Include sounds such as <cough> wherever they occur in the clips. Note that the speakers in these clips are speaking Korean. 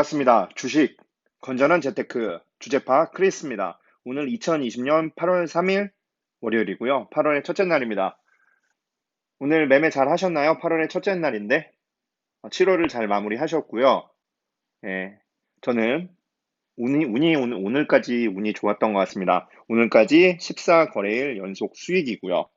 반갑습니다. 주식 건전한 재테크 주제파 크리스입니다. 오늘 2020년 8월 3일 월요일이고요. 8월의 첫째 날입니다. 오늘 매매 잘 하셨나요? 8월의 첫째 날인데 7월을 잘 마무리하셨고요. 예, 저는 운이, 운이 오늘, 오늘까지 운이 좋았던 것 같습니다. 오늘까지 14거래일 연속 수익이고요.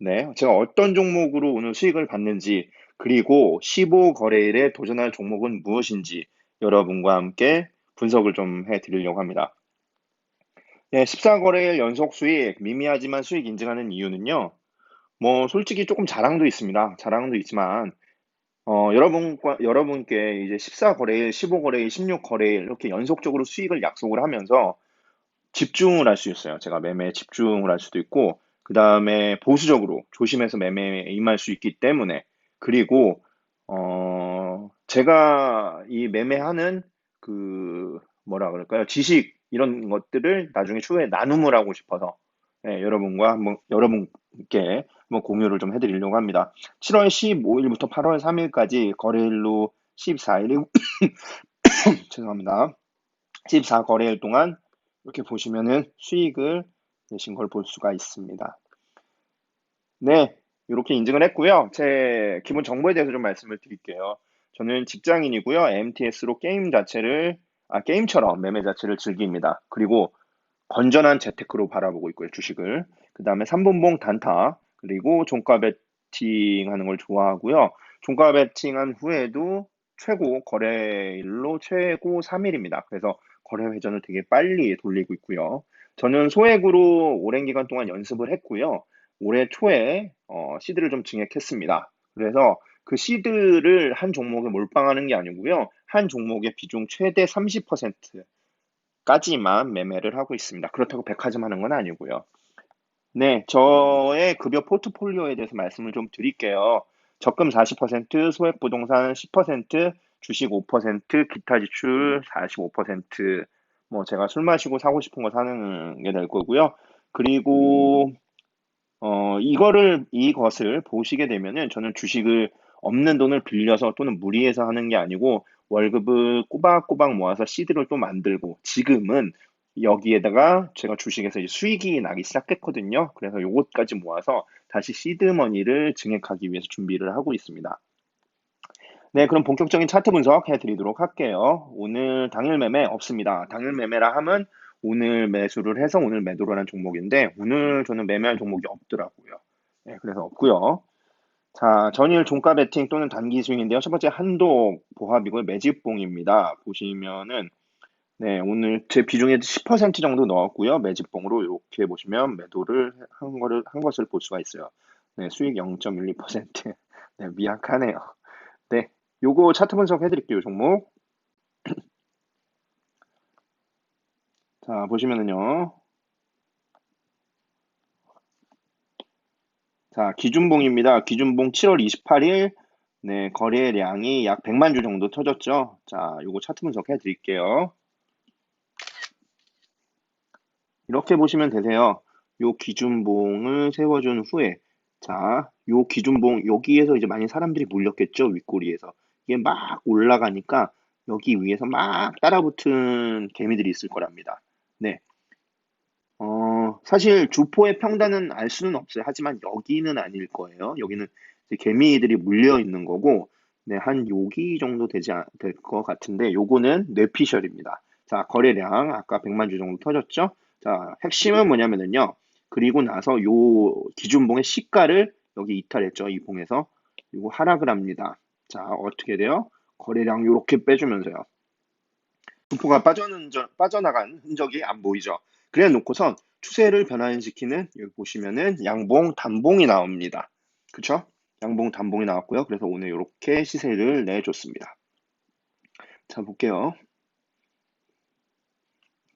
네, 제가 어떤 종목으로 오늘 수익을 받는지 그리고 15거래일에 도전할 종목은 무엇인지 여러분과 함께 분석을 좀 해드리려고 합니다. 네, 14거래일 연속 수익, 미미하지만 수익 인증하는 이유는요. 뭐 솔직히 조금 자랑도 있습니다. 자랑도 있지만 어, 여러분과 여러분께 이제 14거래일, 15거래일, 16거래일 이렇게 연속적으로 수익을 약속을 하면서 집중을 할 수 있어요. 제가 매매에 집중을 할 수도 있고 그 다음에 보수적으로 조심해서 매매에 임할 수 있기 때문에 그리고 어 제가 이 매매하는 그 뭐라 그럴까요? 지식 이런 것들을 나중에 추후에 나눔을 하고 싶어서 네, 여러분과 한번 여러분께 한번 공유를 좀 해드리려고 합니다. 7월 15일부터 8월 3일까지 거래일로 14일 <coughs> 죄송합니다. 14 거래일 동안 이렇게 보시면은 수익을 내신 걸 볼 수가 있습니다. 네, 이렇게 인증을 했고요. 제 기본 정보에 대해서 좀 말씀을 드릴게요. 저는 직장인이고요. MTS로 게임 자체를 아 게임처럼 매매 자체를 즐깁니다. 그리고 건전한 재테크로 바라보고 있고요. 주식을. 그 다음에 3분봉 단타 그리고 종가 베팅 하는 걸 좋아하고요. 종가 베팅한 후에도 최고 거래일로 최고 3일입니다. 그래서 거래 회전을 되게 빨리 돌리고 있고요. 저는 소액으로 오랜 기간 동안 연습을 했고요. 올해 초에 어, 시드를 좀 증액했습니다. 그래서 그 시드를 한 종목에 몰빵하는 게 아니고요. 한 종목의 비중 최대 30%까지만 매매를 하고 있습니다. 그렇다고 백화점 하는 건 아니고요. 네, 저의 급여 포트폴리오에 대해서 말씀을 좀 드릴게요. 적금 40%, 소액 부동산 10%, 주식 5%, 기타 지출 45%, 뭐 제가 술 마시고 사고 싶은 거 사는 게 될 거고요. 그리고 어, 이거를, 이것을 보시게 되면은 저는 주식을 없는 돈을 빌려서 또는 무리해서 하는 게 아니고 월급을 꼬박꼬박 모아서 시드를 또 만들고 지금은 여기에다가 제가 주식에서 수익이 나기 시작했거든요. 그래서 요것까지 모아서 다시 시드머니를 증액하기 위해서 준비를 하고 있습니다. 네, 그럼 본격적인 차트 분석 해 드리도록 할게요. 오늘 당일 매매 없습니다. 당일 매매라 하면 오늘 매수를 해서 오늘 매도를 하는 종목인데 오늘 저는 매매할 종목이 없더라고요. 네, 그래서 없고요. 자, 전일 종가 베팅 또는 단기 스윙인데요. 첫 번째 한도 보합이고요. 매집봉입니다. 보시면은 네, 오늘 제 비중에 10% 정도 넣었고요. 매집봉으로 이렇게 보시면 매도를 한 거를 한 것을 볼 수가 있어요. 네, 수익 0.12%. <laughs> 네, 미약하네요. 네, 요거 차트 분석 해드릴게요. 종목. <clears throat> 자, 보시면은요. 자, 기준봉입니다. 기준봉 7월 28일, 네, 거래량이 약 100만 주 정도 터졌죠. 자, 요거 차트 분석해 드릴게요. 이렇게 보시면 되세요. 요 기준봉을 세워준 후에, 자, 요 기준봉, 여기에서 이제 많이 사람들이 몰렸겠죠. 윗꼬리에서. 이게 막 올라가니까 여기 위에서 막 따라붙은 개미들이 있을 거랍니다. 네. 어, 사실 주포의 평단은 알 수는 없어요. 하지만 여기는 아닐 거예요. 여기는 개미들이 물려 있는 거고, 네, 한 여기 정도 되지 될 것 같은데, 요거는 뇌피셜입니다. 자, 거래량 아까 100만 주 정도 터졌죠? 자, 핵심은 뭐냐면은요. 그리고 나서 요 기준봉의 시가를 여기 이탈했죠. 이 봉에서. 이거 하락을 합니다. 자, 어떻게 돼요? 거래량 요렇게 빼주면서요. 빠져는, 빠져나간 흔적이 안 보이죠. 그래 놓고선 추세를 변환시키는 여기 보시면은 양봉, 단봉이 나옵니다. 그쵸? 양봉, 단봉이 나왔고요. 그래서 오늘 이렇게 시세를 내줬습니다. 자, 볼게요.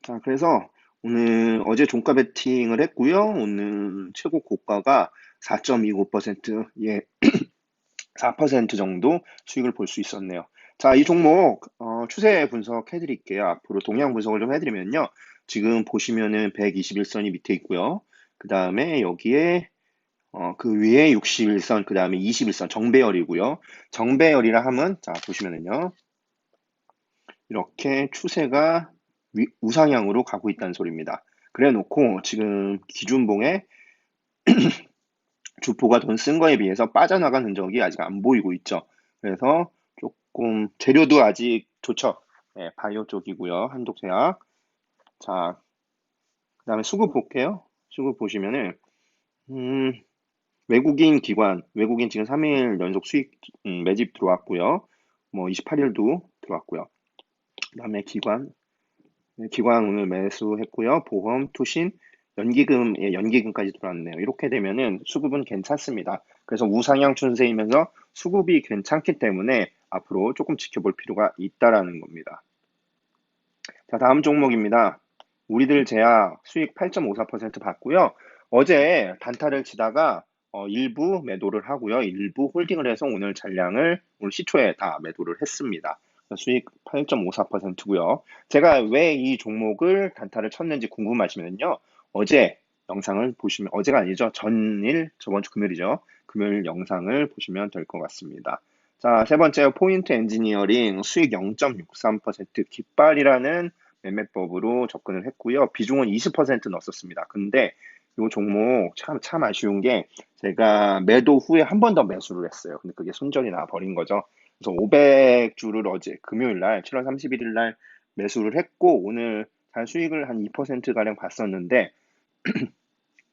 자, 그래서 오늘 어제 종가 베팅을 했고요. 오늘 최고 고가가 4.29%, 예, <clears throat> 4% 정도 수익을 볼 수 있었네요. 자, 이 종목 어, 추세 분석해 드릴게요. 앞으로 동향 분석을 좀 해드리면요. 지금 보시면은 121선이 밑에 있고요. 그 다음에 여기에 어, 그 위에 61선, 그 다음에 21선 정배열이고요. 정배열이라 하면 자 보시면은요. 이렇게 추세가 위, 우상향으로 가고 있다는 소리입니다. 그래 놓고 지금 기준봉에 <clears throat> 주포가 돈 쓴 거에 비해서 빠져나간 흔적이 아직 안 보이고 있죠. 그래서 조금 재료도 아직 좋죠. 네, 바이오 쪽이고요. 한독제약. 자, 그 다음에 수급 볼게요. 수급 보시면은 음, 외국인 기관, 외국인 지금 3일 연속 수익 음, 매집 들어왔고요. 뭐 28일도 들어왔고요. 그 다음에 기관, 네, 기관 오늘 매수했고요. 보험, 투신, 연기금, 예, 연기금까지 들어왔네요. 이렇게 되면은 수급은 괜찮습니다. 그래서 우상향 추세이면서 수급이 괜찮기 때문에 앞으로 조금 지켜볼 필요가 있다라는 겁니다. 자, 다음 종목입니다. 우리들 제약 수익 8.54% 받고요. 어제 단타를 치다가 어, 일부 매도를 하고요. 일부 홀딩을 해서 오늘 잔량을 오늘 시초에 다 매도를 했습니다. 수익 8.54%고요. 제가 왜 이 종목을 단타를 쳤는지 궁금하시면요. 어제 영상을 보시면 어제가 아니죠. 전일 저번 주 금요일이죠. 금요일 영상을 보시면 될 것 같습니다. 자, 세 번째 포인트 엔지니어링 수익 0.63% 깃발이라는 매매법으로 접근을 했고요. 비중은 20% 넣었습니다. 근데 이 종목 참, 참 아쉬운 게 제가 매도 후에 한 번 더 매수를 했어요. 근데 그게 손절이 나 버린 거죠. 그래서 500주를 어제 금요일 날 7월 31일 날 매수를 했고 오늘 잘 수익을 한 2%가량 봤었는데 <clears throat>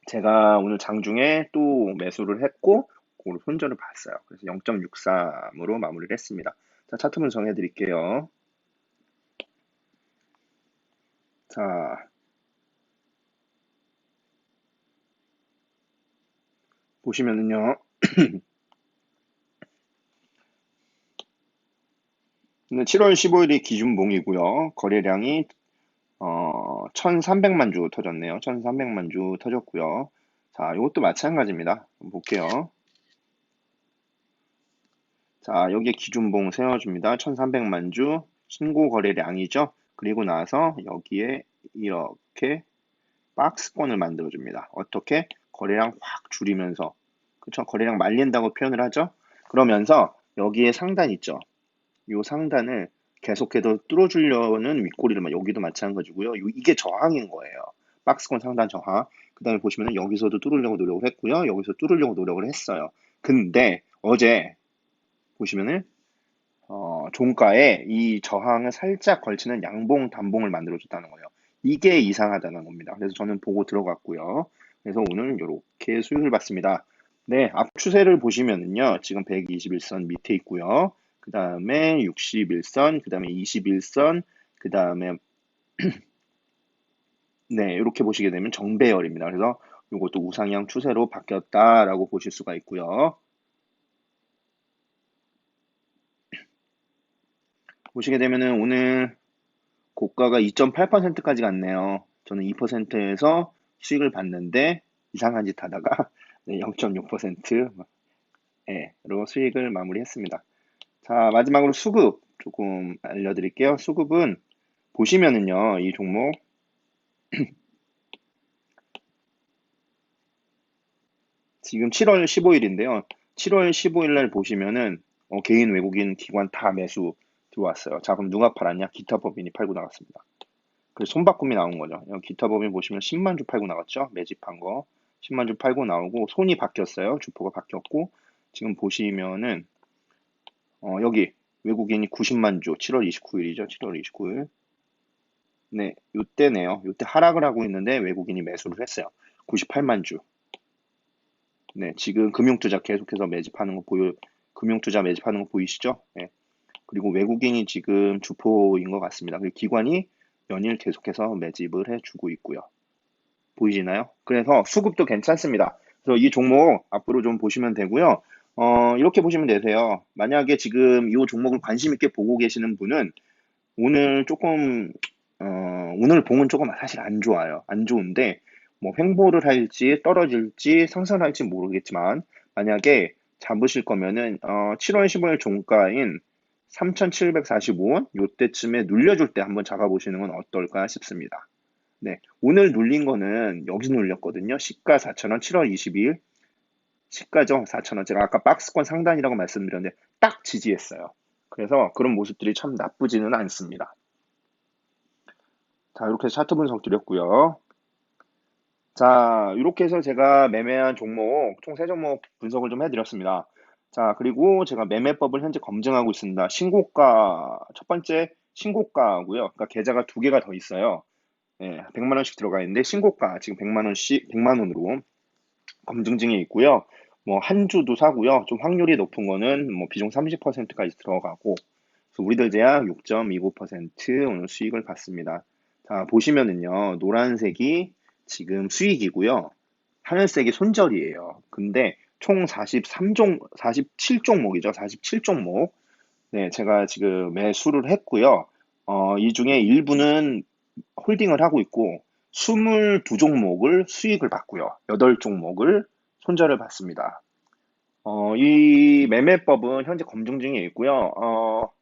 제가 오늘 장중에 또 매수를 했고 그걸 손절을 봤어요. 그래서 0.63으로 마무리를 했습니다. 자, 차트 분석해 드릴게요. 자, 보시면은요. <clears throat> 7월 15일이 기준봉이고요. 거래량이 어, 1,300만 주 터졌네요. 1,300만 주 터졌고요. 자, 이것도 마찬가지입니다. 볼게요. 자, 여기에 기준봉 세워줍니다. 1,300만 주 신고 거래량이죠. 그리고 나서 여기에 이렇게 박스권을 만들어 줍니다. 어떻게? 거래량 확 줄이면서 그쵸? 거래량 말린다고 표현을 하죠. 그러면서 여기에 상단 있죠. 이 상단을 계속해서 뚫어주려는 윗꼬리를 여기도 마찬가지고요. 이게 저항인 거예요. 박스권 상단 저항. 그 다음에 보시면 여기서도 뚫으려고 노력을 했고요. 여기서 뚫으려고 노력을 했어요. 근데 어제 보시면은 어, 종가에 이 저항을 살짝 걸치는 양봉 단봉을 만들어줬다는 거예요. 이게 이상하다는 겁니다. 그래서 저는 보고 들어갔고요. 그래서 오늘 이렇게 수익을 받습니다. 네, 앞 추세를 보시면은요. 지금 121선 밑에 있고요. 그 다음에 61선, 그 다음에 21선, 그 다음에 <clears throat> 네, 이렇게 보시게 되면 정배열입니다. 그래서 이것도 우상향 추세로 바뀌었다라고 보실 수가 있고요. 보시게 되면은 오늘 고가가 2.8%까지 갔네요. 저는 2%에서 수익을 받는데 이상한 짓 하다가 0.6%로 <laughs> 네, 수익을 마무리했습니다. 자, 마지막으로 수급 조금 알려드릴게요. 수급은 보시면은요, 이 종목 <clears throat> 지금 7월 15일인데요. 7월 15일 날 보시면은 어, 개인 외국인 기관 다 매수 들어왔어요. 자, 그럼 누가 팔았냐? 기타 법인이 팔고 나갔습니다. 그래서 손바꿈이 나온 거죠. 기타 법인 보시면 10만 주 팔고 나갔죠. 매집한 거. 10만 주 팔고 나오고 손이 바뀌었어요. 주포가 바뀌었고 지금 보시면은 어, 여기 외국인이 90만 주 7월 29일이죠. 7월 29일. 네, 요때네요. 요때 하락을 하고 있는데 외국인이 매수를 했어요. 98만 주. 네, 지금 금융투자 계속해서 매집하는 거 보여, 금융투자 매집하는 거 보이시죠? 네. 그리고 외국인이 지금 주포인 것 같습니다. 그리고 기관이 연일 계속해서 매집을 해주고 있고요. 보이시나요? 그래서 수급도 괜찮습니다. 그래서 이 종목 앞으로 좀 보시면 되고요. 어, 이렇게 보시면 되세요. 만약에 지금 이 종목을 관심 있게 보고 계시는 분은 오늘 조금 어, 오늘 봉은 조금 사실 안 좋아요. 안 좋은데 뭐 횡보를 할지 떨어질지 상승할지 모르겠지만 만약에 잡으실 거면은 어, 7월 15일 종가인 3,745원 요때쯤에 눌려줄 때 한번 잡아보시는 건 어떨까 싶습니다. 네, 오늘 눌린 거는 여기 눌렸거든요. 시가 4,000원 7월 22일 시가죠 4,000원 제가 아까 박스권 상단이라고 말씀드렸는데 딱 지지했어요. 그래서 그런 모습들이 참 나쁘지는 않습니다. 자, 이렇게 차트 분석 드렸고요. 자, 이렇게 해서 제가 매매한 종목, 총세 종목 분석을 좀 해드렸습니다. 자, 그리고 제가 매매법을 현재 검증하고 있습니다. 신고가, 첫 번째 신고가고요. 그러니까 계좌가 두 개가 더 있어요. 예, 100만 원씩 들어가 있는데 신고가 지금 100만 원씩 100만 원으로 검증 중에 있고요. 뭐 한 주도 사고요. 좀 확률이 높은 거는 뭐 비중 30%까지 들어가고 그래서 우리들 제약 6.29% 오늘 수익을 봤습니다. 자, 보시면은요. 노란색이 지금 수익이고요. 하늘색이 손절이에요. 근데 총 43종, 47종목이죠. 47종목. 네, 제가 지금 매수를 했고요. 어, 이 중에 일부는 홀딩을 하고 있고, 22종목을 수익을 받고요. 8종목을 손절을 받습니다. 어, 이 매매법은 현재 검증 중에 있고요. 어,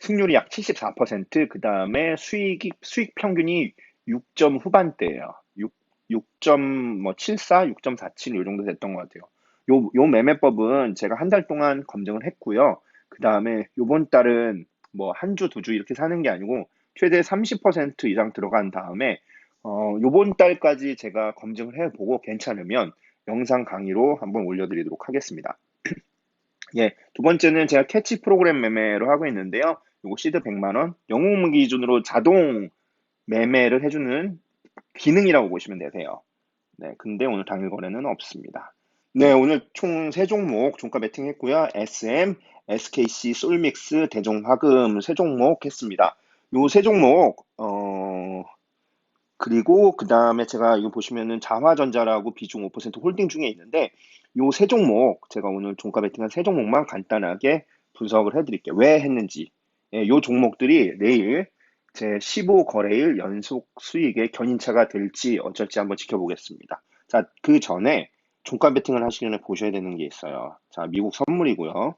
승률이 약 74%, 그 다음에 수익이, 수익 평균이 6점 후반대예요. 6, 6.74, 6.47, 이 정도 됐던 것 같아요. 요, 요 매매법은 제가 한 달 동안 검증을 했고요. 그 다음에 요번 달은 뭐 한 주, 두 주 이렇게 사는 게 아니고 최대 30% 이상 들어간 다음에 어, 요번 달까지 제가 검증을 해보고 괜찮으면 영상 강의로 한번 올려드리도록 하겠습니다. <clears throat> 예, 두 번째는 제가 캐치 프로그램 매매로 하고 있는데요. 요거 시드 100만원, 영웅 기준으로 자동 매매를 해주는 기능이라고 보시면 되세요. 네, 근데 오늘 당일 거래는 없습니다. 네, 오늘 총 세 종목 종가 베팅 했고요. SM, SKC, 솔믹스, 대종화금 세 종목 했습니다. 요 세 종목, 어, 그리고 그 다음에 제가 이거 보시면은 자화전자라고 비중 5% 홀딩 중에 있는데 요 세 종목, 제가 오늘 종가 베팅한 세 종목만 간단하게 분석을 해드릴게요. 왜 했는지. 예, 요 종목들이 내일 제 15거래일 연속 수익의 견인차가 될지 어쩔지 한번 지켜보겠습니다. 자, 그 전에 종가 베팅을 하시기 전에 보셔야 되는 게 있어요. 자, 미국 선물이고요.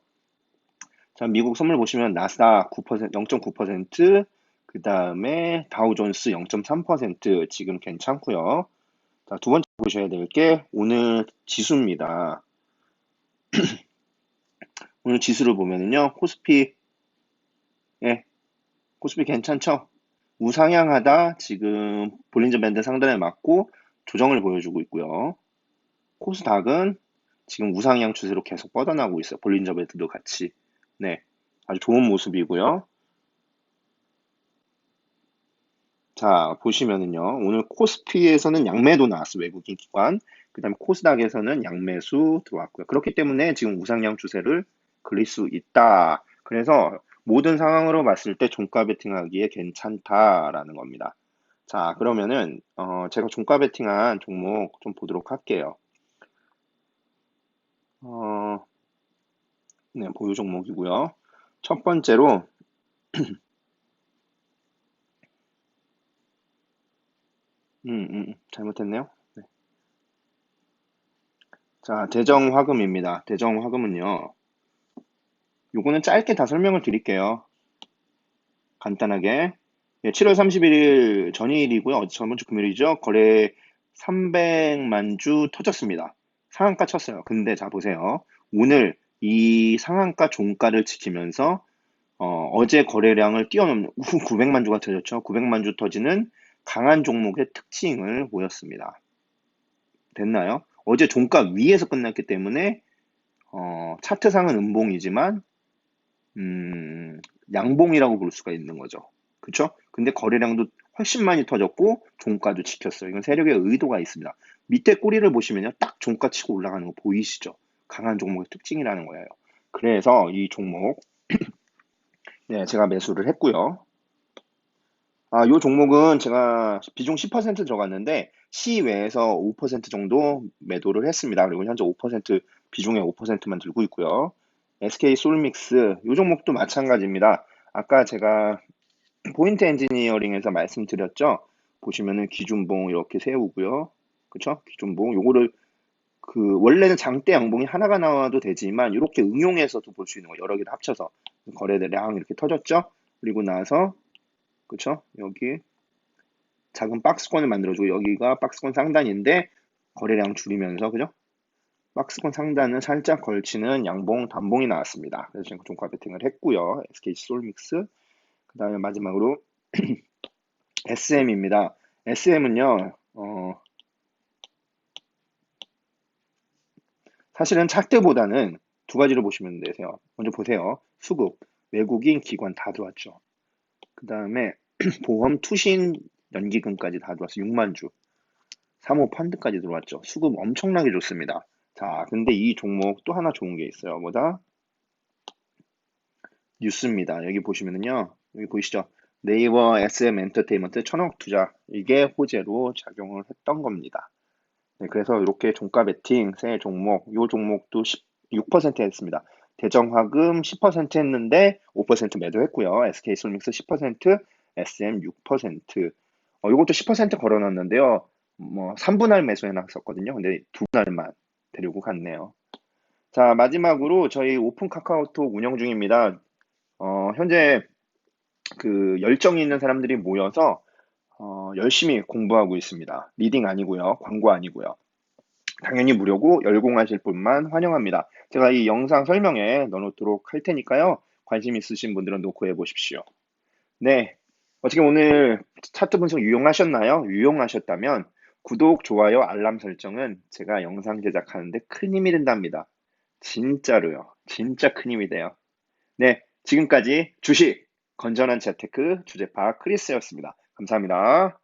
자, 미국 선물 보시면 나스닥 9%, 0.9%, 그 다음에 다우존스 0.3% 지금 괜찮고요. 자, 두 번째 보셔야 될 게 오늘 지수입니다. <clears throat> 오늘 지수를 보면은요, 코스피, 예, 코스피 괜찮죠? 우상향하다 지금 볼린저 밴드 상단에 맞고 조정을 보여주고 있고요. 코스닥은 지금 우상향 추세로 계속 뻗어나고 있어요. 볼린저 밴드도 같이. 네, 아주 좋은 모습이고요. 자, 보시면은요. 오늘 코스피에서는 양매도 나왔어요. 외국인 기관. 그 다음에 코스닥에서는 양매수 들어왔고요. 그렇기 때문에 지금 우상향 추세를 그릴 수 있다. 그래서 모든 상황으로 봤을 때 종가 베팅하기에 괜찮다라는 겁니다. 자, 그러면은 어, 제가 종가 베팅한 종목 좀 보도록 할게요. 어, 네, 보유 종목이고요. 첫 번째로 <clears throat> 음, 음, 음, 잘못했네요. 네. 자, 대정화금입니다. 대정화금은요. 요거는 짧게 다 설명을 드릴게요. 간단하게. 예, 7월 31일 전일이고요. 저번 주 금요일이죠. 거래 300만 주 터졌습니다. 상한가 쳤어요. 근데 자 보세요. 오늘 이 상한가 종가를 지키면서 어, 제 거래량을 뛰어넘는 900만 <laughs> 주가 터졌죠. 900만 주 터지는 강한 종목의 특징을 보였습니다. 됐나요? 어제 종가 위에서 끝났기 때문에 어, 차트상은 음봉이지만 음, 양봉이라고 볼 수가 있는 거죠. 그쵸? 근데 거래량도 훨씬 많이 터졌고 종가도 지켰어요. 이건 세력의 의도가 있습니다. 밑에 꼬리를 보시면요. 딱 종가 치고 올라가는 거 보이시죠? 강한 종목의 특징이라는 거예요. 그래서 이 종목 <clears throat> 네, 제가 매수를 했고요. 아, 요 종목은 제가 비중 10% 들어갔는데 시외에서 5% 정도 매도를 했습니다. 그리고 현재 5% 비중의 5%만 들고 있고요. SK 솔믹스 요 종목도 마찬가지입니다. 아까 제가 포인트 엔지니어링에서 말씀드렸죠. 보시면은 기준봉 이렇게 세우고요. 그쵸? 기준봉 요거를 그 원래는 장대 양봉이 하나가 나와도 되지만 이렇게 응용해서도 볼 수 있는 거 여러 개를 합쳐서 거래대량 이렇게 터졌죠. 그리고 나서 그쵸? 여기 작은 박스권을 만들어주고 여기가 박스권 상단인데 거래량 줄이면서 그죠? 박스권 상단은 살짝 걸치는 양봉, 단봉이 나왔습니다. 그래서 지금 종가 베팅을 했고요. SK 솔믹스 그 다음에 마지막으로 <clears throat> SM입니다. SM은요, 어, 사실은 차트보다는 두 가지로 보시면 되세요. 먼저 보세요. 수급, 외국인 기관 다 들어왔죠. 그 다음에 <clears throat> 보험, 투신, 연기금까지 다 들어왔어요. 6만 주. 사모 펀드까지 들어왔죠. 수급 엄청나게 좋습니다. 자, 근데 이 종목 또 하나 좋은 게 있어요. 뭐다? 뉴스입니다. 여기 보시면은요. 여기 보이시죠? 네이버 SM 엔터테인먼트 천억 투자. 이게 호재로 작용을 했던 겁니다. 네, 그래서 이렇게 종가 베팅 새 종목, 요 종목도 16% 했습니다. 대정화금 10% 했는데 5% 매도했고요. SK솔믹스 10%, SM 6%. 어, 이것도 10% 걸어놨는데요. 뭐 3분할 매수해놨었거든요. 근데 두 날만 데리고 갔네요. 자 마지막으로 저희 오픈 카카오톡 운영 중입니다. 어, 현재 그 열정이 있는 사람들이 모여서 어, 열심히 공부하고 있습니다. 리딩 아니고요. 광고 아니고요. 당연히 무료고 열공하실 분만 환영합니다. 제가 이 영상 설명에 넣어놓도록 할 테니까요. 관심 있으신 분들은 노크해 보십시오. 네. 어떻게 오늘 차트 분석 유용하셨나요? 유용하셨다면 구독, 좋아요, 알람 설정은 제가 영상 제작하는데 큰 힘이 된답니다. 진짜로요. 진짜 큰 힘이 돼요. 네. 지금까지 주식 건전한 재테크 주제파 크리스였습니다. 감사합니다.